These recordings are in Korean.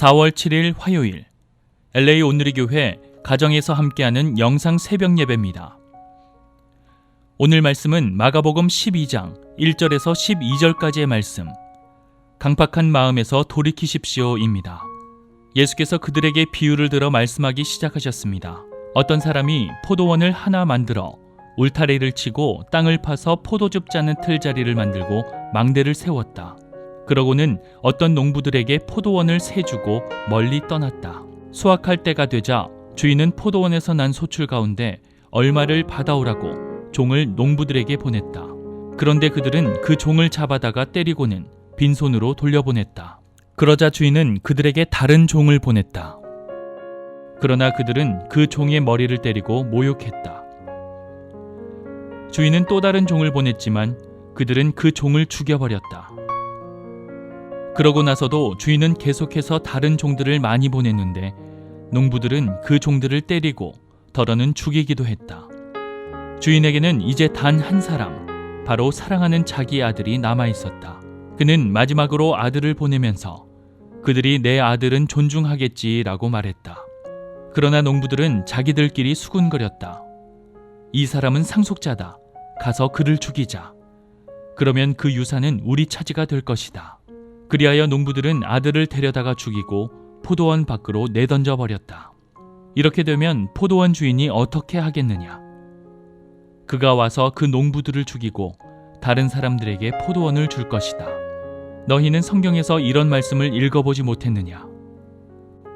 4월 7일 화요일 LA 온누리 교회 가정에서 함께하는 영상 새벽 예배입니다. 오늘 말씀은 마가복음 12장 1절에서 12절까지의 말씀. 강팍한 마음에서 돌이키십시오입니다. 예수께서 그들에게 비유를 들어 말씀하기 시작하셨습니다. 어떤 사람이 포도원을 하나 만들어 울타리를 치고 땅을 파서 포도즙 짜는 틀자리를 만들고 망대를 세웠다. 그러고는 어떤 농부들에게 포도원을 세주고 멀리 떠났다. 수확할 때가 되자 주인은 포도원에서 난 소출 가운데 얼마를 받아오라고 종을 농부들에게 보냈다. 그런데 그들은 그 종을 잡아다가 때리고는 빈손으로 돌려보냈다. 그러자 주인은 그들에게 다른 종을 보냈다. 그러나 그들은 그 종의 머리를 때리고 모욕했다. 주인은 또 다른 종을 보냈지만 그들은 그 종을 죽여버렸다. 그러고 나서도 주인은 계속해서 다른 종들을 많이 보냈는데 농부들은 그 종들을 때리고 더러는 죽이기도 했다. 주인에게는 이제 단 한 사람, 바로 사랑하는 자기 아들이 남아 있었다. 그는 마지막으로 아들을 보내면서 그들이 내 아들은 존중하겠지라고 말했다. 그러나 농부들은 자기들끼리 수군거렸다. 이 사람은 상속자다. 가서 그를 죽이자. 그러면 그 유산은 우리 차지가 될 것이다. 그리하여 농부들은 아들을 데려다가 죽이고 포도원 밖으로 내던져 버렸다. 이렇게 되면 포도원 주인이 어떻게 하겠느냐? 그가 와서 그 농부들을 죽이고 다른 사람들에게 포도원을 줄 것이다. 너희는 성경에서 이런 말씀을 읽어보지 못했느냐?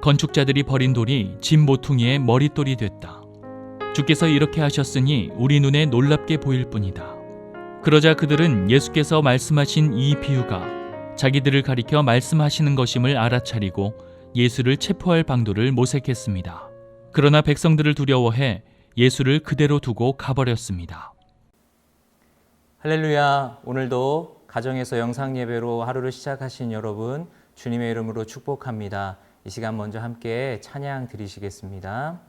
건축자들이 버린 돌이 집 모퉁이의 머릿돌이 됐다. 주께서 이렇게 하셨으니 우리 눈에 놀랍게 보일 뿐이다. 그러자 그들은 예수께서 말씀하신 이 비유가 자기들을 가리켜 말씀하시는 것임을 알아차리고 예수를 체포할 방도를 모색했습니다. 그러나 백성들을 두려워해 예수를 그대로 두고 가버렸습니다. 할렐루야. 오늘도 가정에서 영상 예배로 하루를 시작하신 여러분 주님의 이름으로 축복합니다. 이 시간 먼저 함께 찬양 드리시겠습니다.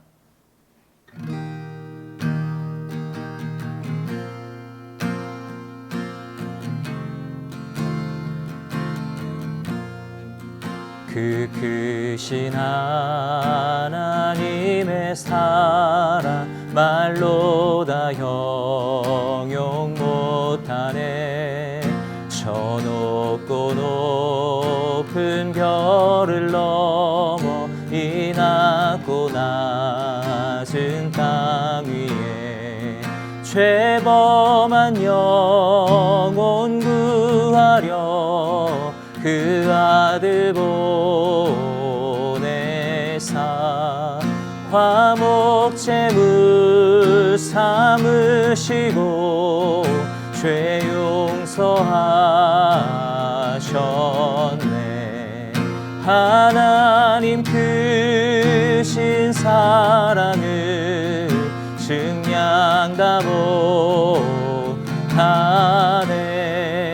그 크신 하나님의 사랑 말로 다 형용 못하네. 저 높고 높은 별을 넘어 이 낮고 낮은 땅 위에 죄범한 영혼 구하려 그 아들 보내사 화목 제물 삼으시고 죄 용서하셨네. 하나님 크신 사랑을 증량다 못하네.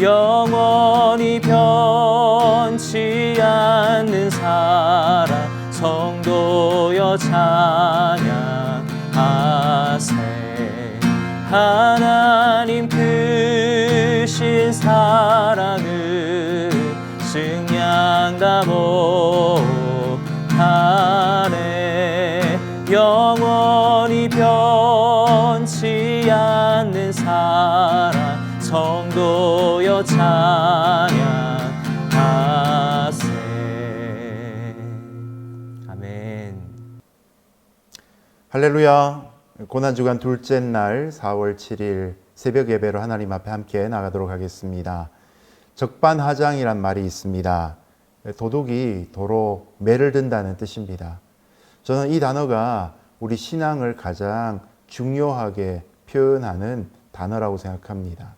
영원 히 변치 않는 사랑 성도여 찬양하세. 하나 할렐루야. 고난 주간 둘째 날 4월 7일 새벽 예배로 하나님 앞에 함께 나가도록 하겠습니다. 적반하장이란 말이 있습니다. 도둑이 도로 매를 든다는 뜻입니다. 저는 이 단어가 우리 신앙을 가장 중요하게 표현하는 단어라고 생각합니다.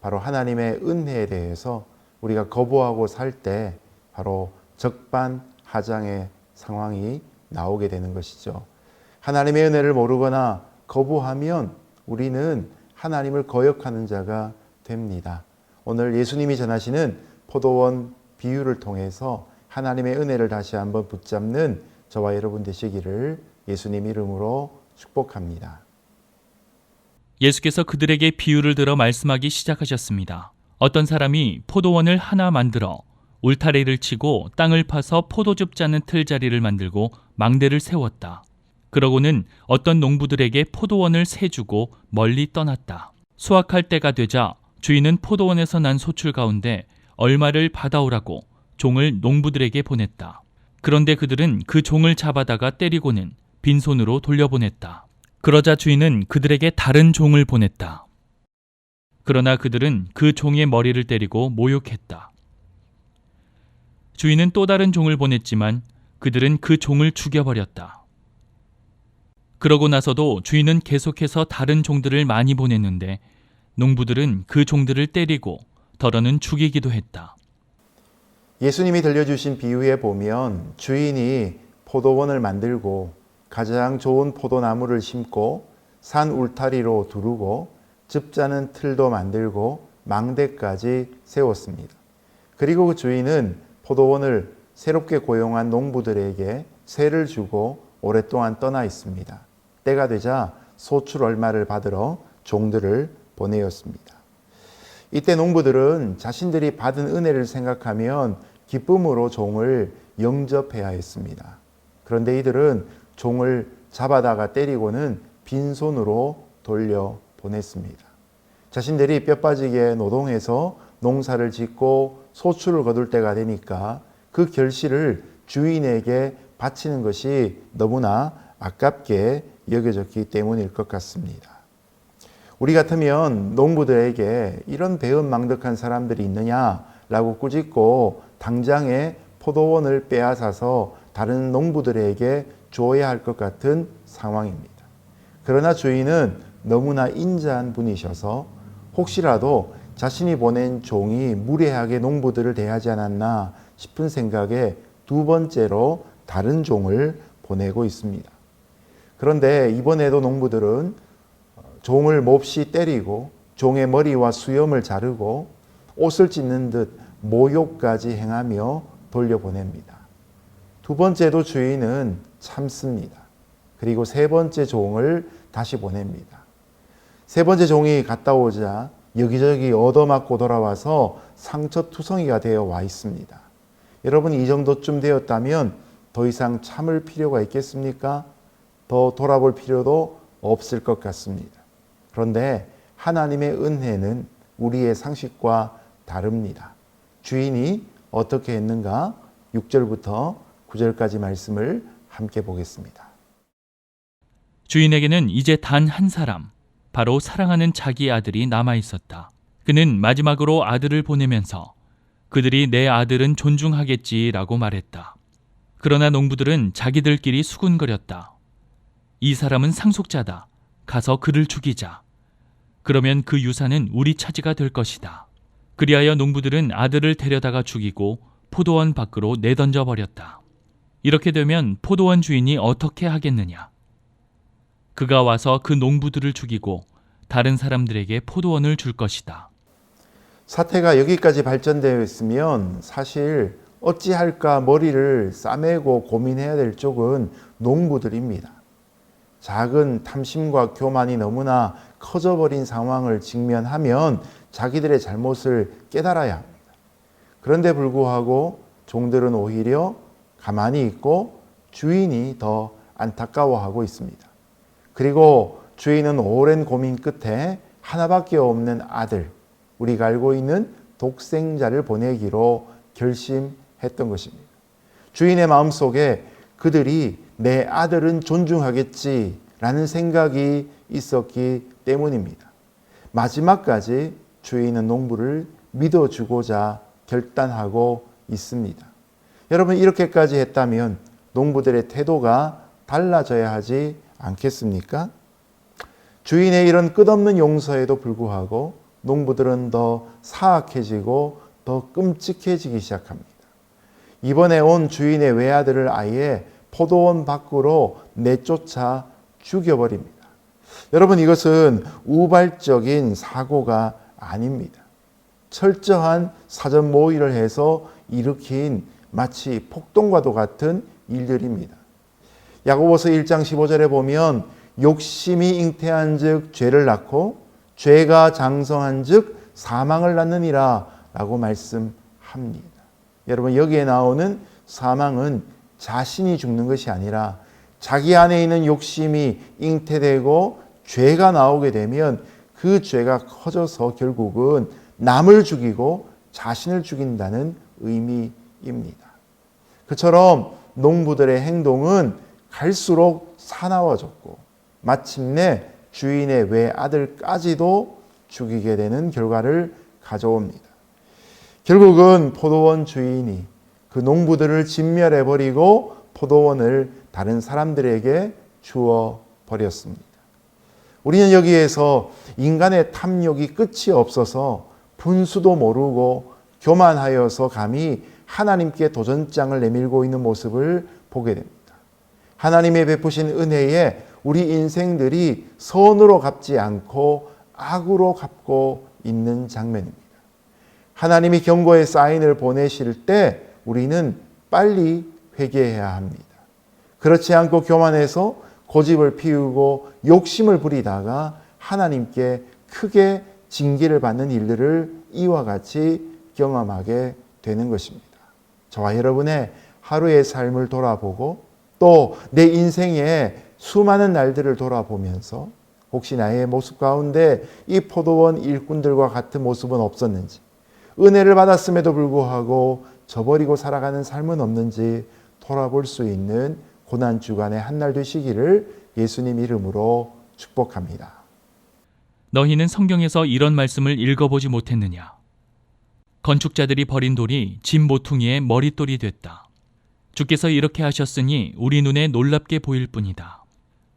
바로 하나님의 은혜에 대해서 우리가 거부하고 살 때 바로 적반하장의 상황이 나오게 되는 것이죠. 하나님의 은혜를 모르거나 거부하면 우리는 하나님을 거역하는 자가 됩니다. 오늘 예수님이 전하시는 포도원 비유를 통해서 하나님의 은혜를 다시 한번 붙잡는 저와 여러분 되시기를 예수님 이름으로 축복합니다. 예수께서 그들에게 비유를 들어 말씀하기 시작하셨습니다. 어떤 사람이 포도원을 하나 만들어 울타리를 치고 땅을 파서 포도즙 짜는 틀자리를 만들고 망대를 세웠다. 그러고는 어떤 농부들에게 포도원을 세주고 멀리 떠났다. 수확할 때가 되자 주인은 포도원에서 난 소출 가운데 얼마를 받아오라고 종을 농부들에게 보냈다. 그런데 그들은 그 종을 잡아다가 때리고는 빈손으로 돌려보냈다. 그러자 주인은 그들에게 다른 종을 보냈다. 그러나 그들은 그 종의 머리를 때리고 모욕했다. 주인은 또 다른 종을 보냈지만 그들은 그 종을 죽여버렸다. 그러고 나서도 주인은 계속해서 다른 종들을 많이 보냈는데 농부들은 그 종들을 때리고 더러는 죽이기도 했다. 예수님이 들려주신 비유에 보면 주인이 포도원을 만들고 가장 좋은 포도나무를 심고 산 울타리로 두르고 즙 짜는 틀도 만들고 망대까지 세웠습니다. 그리고 그 주인은 포도원을 새롭게 고용한 농부들에게 세를 주고 오랫동안 떠나 있습니다. 때가 되자 소출 얼마를 받으러 종들을 보내었습니다. 이때 농부들은 자신들이 받은 은혜를 생각하면 기쁨으로 종을 영접해야 했습니다. 그런데 이들은 종을 잡아다가 때리고는 빈손으로 돌려 보냈습니다. 자신들이 뼈 빠지게 노동해서 농사를 짓고 소출을 거둘 때가 되니까 그 결실을 주인에게 바치는 것이 너무나 아깝게 여겨졌기 때문일 것 같습니다. 우리 같으면 농부들에게 이런 배은망덕한 사람들이 있느냐라고 꾸짖고 당장에 포도원을 빼앗아서 다른 농부들에게 줘야 할 것 같은 상황입니다. 그러나 주인은 너무나 인자한 분이셔서 혹시라도 자신이 보낸 종이 무례하게 농부들을 대하지 않았나 싶은 생각에 두 번째로 다른 종을 보내고 있습니다. 그런데 이번에도 농부들은 종을 몹시 때리고 종의 머리와 수염을 자르고 옷을 찢는 듯 모욕까지 행하며 돌려보냅니다. 두 번째도 주인은 참습니다. 그리고 세 번째 종을 다시 보냅니다. 세 번째 종이 갔다 오자 여기저기 얻어맞고 돌아와서 상처투성이가 되어 와 있습니다. 여러분 이 정도쯤 되었다면 더 이상 참을 필요가 있겠습니까? 더 돌아볼 필요도 없을 것 같습니다. 그런데 하나님의 은혜는 우리의 상식과 다릅니다. 주인이 어떻게 했는가? 6절부터 9절까지 말씀을 함께 보겠습니다. 주인에게는 이제 단 한 사람, 바로 사랑하는 자기 아들이 남아 있었다. 그는 마지막으로 아들을 보내면서 그들이 내 아들은 존중하겠지라고 말했다. 그러나 농부들은 자기들끼리 수군거렸다. 이 사람은 상속자다. 가서 그를 죽이자. 그러면 그 유산은 우리 차지가 될 것이다. 그리하여 농부들은 아들을 데려다가 죽이고 포도원 밖으로 내던져 버렸다. 이렇게 되면 포도원 주인이 어떻게 하겠느냐? 그가 와서 그 농부들을 죽이고 다른 사람들에게 포도원을 줄 것이다. 사태가 여기까지 발전되어 있으면 사실 어찌할까 머리를 싸매고 고민해야 될 쪽은 농부들입니다. 작은 탐심과 교만이 너무나 커져버린 상황을 직면하면 자기들의 잘못을 깨달아야 합니다. 그런데 불구하고 종들은 오히려 가만히 있고 주인이 더 안타까워하고 있습니다. 그리고 주인은 오랜 고민 끝에 하나밖에 없는 아들, 우리가 알고 있는 독생자를 보내기로 결심했던 것입니다. 주인의 마음 속에 그들이 내 아들은 존중하겠지라는 생각이 있었기 때문입니다. 마지막까지 주인은 농부를 믿어주고자 결단하고 있습니다. 여러분, 이렇게까지 했다면 농부들의 태도가 달라져야 하지 않겠습니까? 주인의 이런 끝없는 용서에도 불구하고 농부들은 더 사악해지고 더 끔찍해지기 시작합니다. 이번에 온 주인의 외아들을 아예 포도원 밖으로 내쫓아 죽여버립니다. 여러분 이것은 우발적인 사고가 아닙니다. 철저한 사전 모의를 해서 일으킨 마치 폭동과도 같은 일들입니다. 야고보서 1장 15절에 보면 욕심이 잉태한 즉 죄를 낳고 죄가 장성한 즉 사망을 낳느니라 라고 말씀합니다. 여러분 여기에 나오는 사망은 자신이 죽는 것이 아니라 자기 안에 있는 욕심이 잉태되고 죄가 나오게 되면 그 죄가 커져서 결국은 남을 죽이고 자신을 죽인다는 의미입니다. 그처럼 농부들의 행동은 갈수록 사나워졌고 마침내 주인의 외아들까지도 죽이게 되는 결과를 가져옵니다. 결국은 포도원 주인이 그 농부들을 진멸해 버리고 포도원을 다른 사람들에게 주어 버렸습니다. 우리는 여기에서 인간의 탐욕이 끝이 없어서 분수도 모르고 교만하여서 감히 하나님께 도전장을 내밀고 있는 모습을 보게 됩니다. 하나님의 베푸신 은혜에 우리 인생들이 선으로 갚지 않고 악으로 갚고 있는 장면입니다. 하나님이 경고의 사인을 보내실 때 우리는 빨리 회개해야 합니다. 그렇지 않고 교만해서 고집을 피우고 욕심을 부리다가 하나님께 크게 징계를 받는 일들을 이와 같이 경험하게 되는 것입니다. 저와 여러분의 하루의 삶을 돌아보고 또 내 인생의 수많은 날들을 돌아보면서 혹시 나의 모습 가운데 이 포도원 일꾼들과 같은 모습은 없었는지 은혜를 받았음에도 불구하고 저버리고 살아가는 삶은 없는지 돌아볼 수 있는 고난 주간의 한 날 되시기를 예수님 이름으로 축복합니다. 너희는 성경에서 이런 말씀을 읽어보지 못했느냐? 건축자들이 버린 돌이 집 모퉁이의 머릿돌이 됐다. 주께서 이렇게 하셨으니 우리 눈에 놀랍게 보일 뿐이다.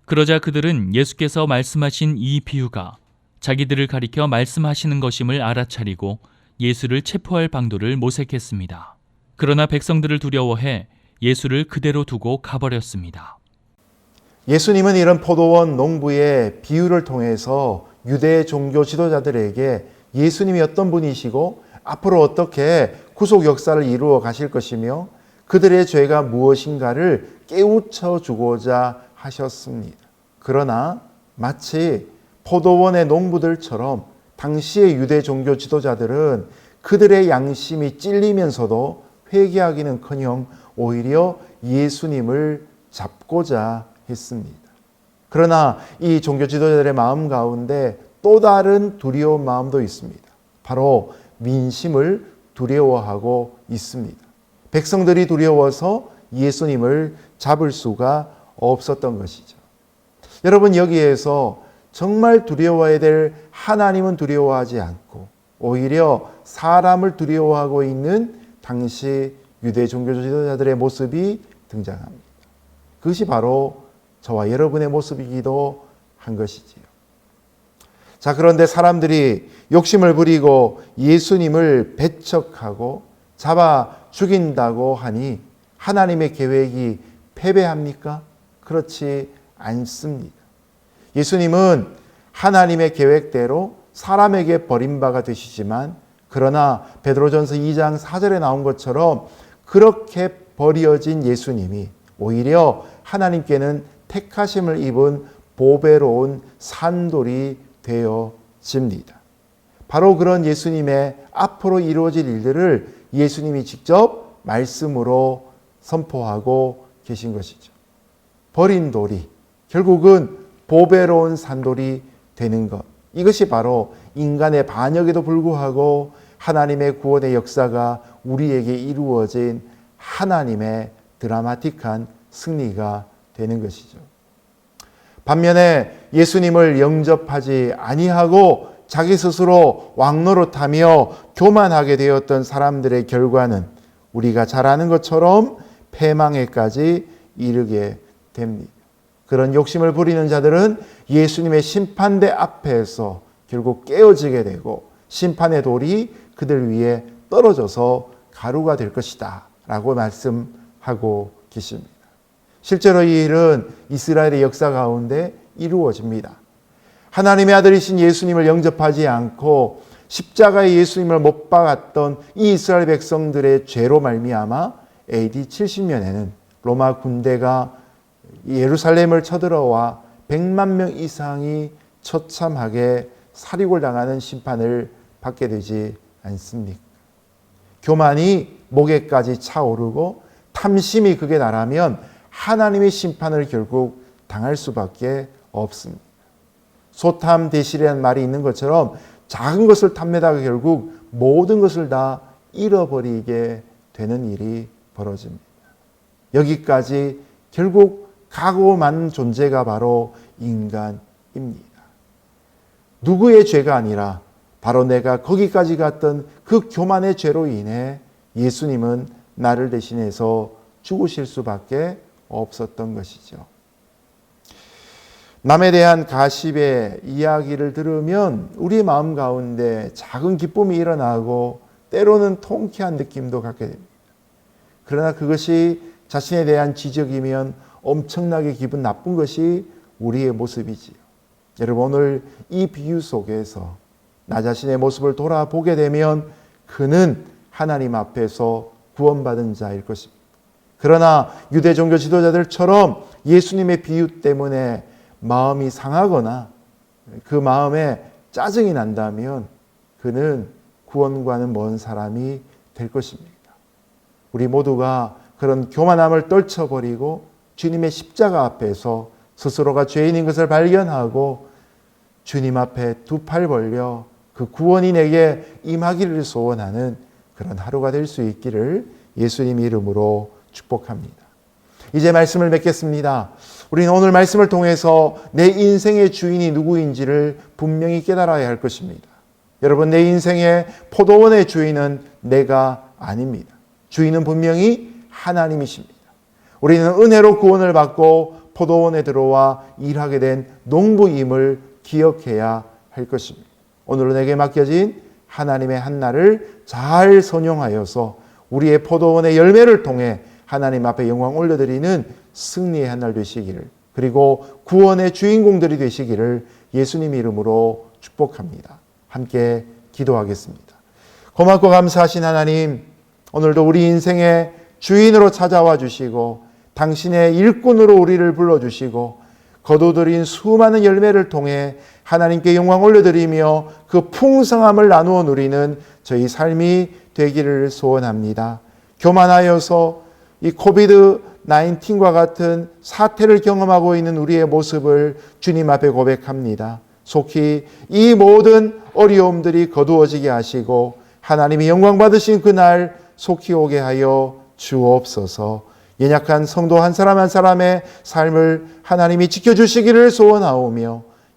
그러자 그들은 예수께서 말씀하신 이 비유가 자기들을 가리켜 말씀하시는 것임을 알아차리고 예수를 체포할 방도를 모색했습니다. 그러나 백성들을 두려워해 예수를 그대로 두고 가버렸습니다. 예수님은 이런 포도원 농부의 비유를 통해서 유대 종교 지도자들에게 예수님이 어떤 분이시고 앞으로 어떻게 구속 역사를 이루어 가실 것이며 그들의 죄가 무엇인가를 깨우쳐 주고자 하셨습니다. 그러나 마치 포도원의 농부들처럼 당시의 유대 종교 지도자들은 그들의 양심이 찔리면서도 회개하기는커녕 오히려 예수님을 잡고자 했습니다. 그러나 이 종교 지도자들의 마음 가운데 또 다른 두려운 마음도 있습니다. 바로 민심을 두려워하고 있습니다. 백성들이 두려워서 예수님을 잡을 수가 없었던 것이죠. 여러분 여기에서 정말 두려워해야 될 하나님은 두려워하지 않고 오히려 사람을 두려워하고 있는 당시 유대 종교 지도자들의 모습이 등장합니다. 그것이 바로 저와 여러분의 모습이기도 한 것이지요. 자, 그런데 사람들이 욕심을 부리고 예수님을 배척하고 잡아 죽인다고 하니 하나님의 계획이 패배합니까? 그렇지 않습니다. 예수님은 하나님의 계획대로 사람에게 버림바가 되시지만 그러나 베드로전서 2장 4절에 나온 것처럼 그렇게 버려진 예수님이 오히려 하나님께는 택하심을 입은 보배로운 산돌이 되어집니다. 바로 그런 예수님의 앞으로 이루어질 일들을 예수님이 직접 말씀으로 선포하고 계신 것이죠. 버린 돌이 결국은 보배로운 산돌이 되는 것. 이것이 바로 인간의 반역에도 불구하고 하나님의 구원의 역사가 우리에게 이루어진 하나님의 드라마틱한 승리가 되는 것이죠. 반면에 예수님을 영접하지 아니하고 자기 스스로 왕노릇하며 교만하게 되었던 사람들의 결과는 우리가 잘 아는 것처럼 패망에까지 이르게 됩니다. 그런 욕심을 부리는 자들은 예수님의 심판대 앞에서 결국 깨어지게 되고 심판의 돌이 그들 위에 떨어져서 가루가 될 것이다. 라고 말씀하고 계십니다. 실제로 이 일은 이스라엘의 역사 가운데 이루어집니다. 하나님의 아들이신 예수님을 영접하지 않고 십자가에 예수님을 못 박았던 이 이스라엘 백성들의 죄로 말미암아 AD 70년에는 로마 군대가 예루살렘을 쳐들어와 100만 명 이상이 처참하게 살육을 당하는 심판을 받게 되지 않습니까? 교만이 목에까지 차오르고 탐심이 극에 달하면 하나님의 심판을 결국 당할 수밖에 없습니다. 소탐 대실이라는 말이 있는 것처럼 작은 것을 탐내다가 결국 모든 것을 다 잃어버리게 되는 일이 벌어집니다. 여기까지 결국 가고 만 존재가 바로 인간입니다. 누구의 죄가 아니라 바로 내가 거기까지 갔던 그 교만의 죄로 인해 예수님은 나를 대신해서 죽으실 수밖에 없었던 것이죠. 남에 대한 가십의 이야기를 들으면 우리 마음 가운데 작은 기쁨이 일어나고 때로는 통쾌한 느낌도 갖게 됩니다. 그러나 그것이 자신에 대한 지적이면 엄청나게 기분 나쁜 것이 우리의 모습이지요. 여러분 오늘 이 비유 속에서 나 자신의 모습을 돌아보게 되면 그는 하나님 앞에서 구원받은 자일 것입니다. 그러나 유대 종교 지도자들처럼 예수님의 비유 때문에 마음이 상하거나 그 마음에 짜증이 난다면 그는 구원과는 먼 사람이 될 것입니다. 우리 모두가 그런 교만함을 떨쳐버리고 주님의 십자가 앞에서 스스로가 죄인인 것을 발견하고 주님 앞에 두 팔 벌려 그 구원이 내게 임하기를 소원하는 그런 하루가 될 수 있기를 예수님 이름으로 축복합니다. 이제 말씀을 맺겠습니다. 우리는 오늘 말씀을 통해서 내 인생의 주인이 누구인지를 분명히 깨달아야 할 것입니다. 여러분, 내 인생의 포도원의 주인은 내가 아닙니다. 주인은 분명히 하나님이십니다. 우리는 은혜로 구원을 받고 포도원에 들어와 일하게 된 농부임을 기억해야 할 것입니다. 오늘은 내게 맡겨진 하나님의 한 날을 잘 선용하여서 우리의 포도원의 열매를 통해 하나님 앞에 영광 올려드리는 승리의 한 날 되시기를 그리고 구원의 주인공들이 되시기를 예수님 이름으로 축복합니다. 함께 기도하겠습니다. 고맙고 감사하신 하나님, 오늘도 우리 인생의 주인으로 찾아와 주시고 당신의 일꾼으로 우리를 불러주시고 거두드린 수많은 열매를 통해 하나님께 영광 올려드리며 그 풍성함을 나누어 누리는 저희 삶이 되기를 소원합니다. 교만하여서 이 코비드 19과 같은 사태를 경험하고 있는 우리의 모습을 주님 앞에 고백합니다. 속히 이 모든 어려움들이 거두어지게 하시고 하나님이 영광 받으신 그날 속히 오게 하여 주옵소서. 연약한 성도 한 사람 한 사람의 삶을 하나님이 지켜주시기를 소원하오며